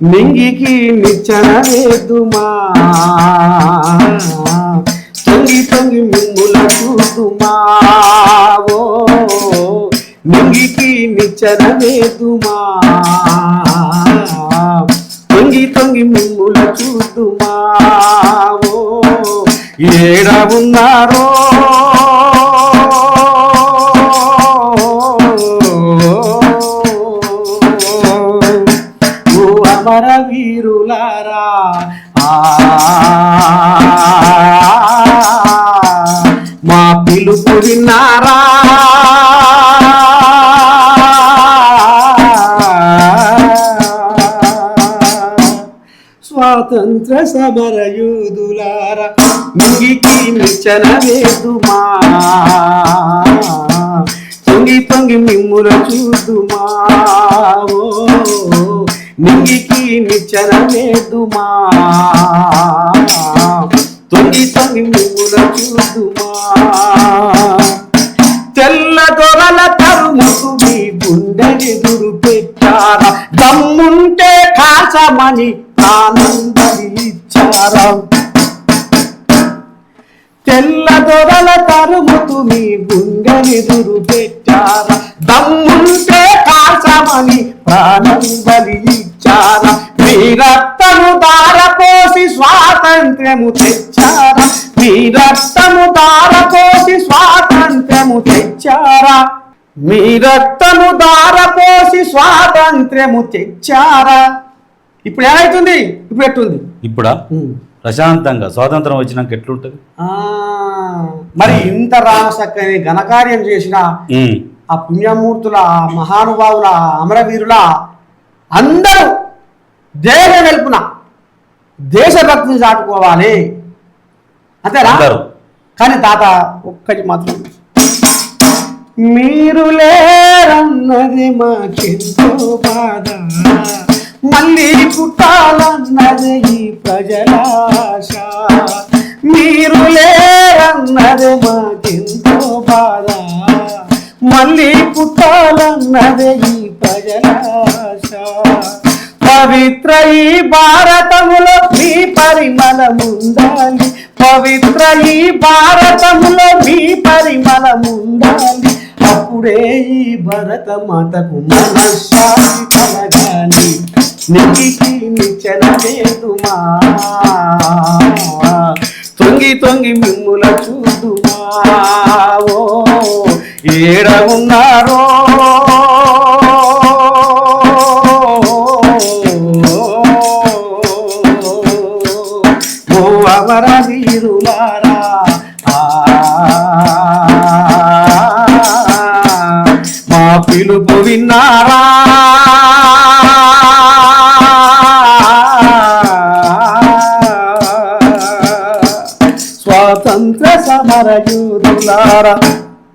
నింగికి నిచ్చరవేదుమా తొంగి తొంగి మిమ్ముల చూదుమా ఓ నింగికి నిచ్చరవేదుమా తొంగి తొంగి మిమ్ముల చూదుమా ఓ ఏడ ఉన్నారో? మా పిలుపు విన్నారా? స్వాతంత్ర సమర యూదులార మిగికి నిచ్చన వేదుమా? పొంగి పొంగి మిమ్ముల చూదుమా ఓ నింగికి నిచ్చన వేదుమా తొంగి తొంగి మిమ్ముల చూదుమా తెల్ల దొరల తరుముకు మీ గుండెనెదురు పెట్టారా? దమ్ముంటే కాసమని ఆనందరి ఇచ్చారా? తెల్ల దొరల తరుముకు మీ గుండెనెదురు పెట్టారా? దమ్ముంటే స్వాతంత్ర్యము తెచ్చారా? మీ రక్తము దారపోసి స్వాతంత్ర్యము తెచ్చారా? మీ రక్తము దారపోసి స్వాతంత్ర్యము తెచ్చారా? ఇప్పుడు ఏమైతుంది? ఇప్పుడు ఎట్టుంది? ఇప్పుడా? ప్రశాంతంగా స్వాతంత్రం వచ్చినాక ఎట్లుంటది? ఆ, మరి ఇంత రామసక్కని ఘనకార్యం చేసిన. ఆ పుణ్యమూర్తుల ఆ మహానుభావుల అమరవీరుల అందరూ దేశ వెలుపున దేశభక్తిని చాటుకోవాలి. అంతేనా? కానీ తాత ఒక్కటి మాత్రం మీరు లేరన్నది మాకెంతో బాధ. మళ్ళీ పుట్టాలన్నది ఈ ప్రజలాశ మీరు లేరన్నది మాకెంతో బాధ. మళ్ళీ పుట్టాలన్నది ఈ ప్రజలాశ పవిత్ర ఈ భారతములో మీ పరిమళముండాలి. పవిత్ర ఈ భారతములో మీ పరిమళముండాలి. అప్పుడే ఈ భరత మాతకు మనస్వామి కలగాలి. నిక్కి నిచ్చెన లేదుమా? తొంగి తొంగి మిమ్ముల చూదుమా? ఓ ఏడ ఉన్నారో? వీరులారా మా పిలుపు విన్నారా? స్వాతంత్ర సమర యూరులారా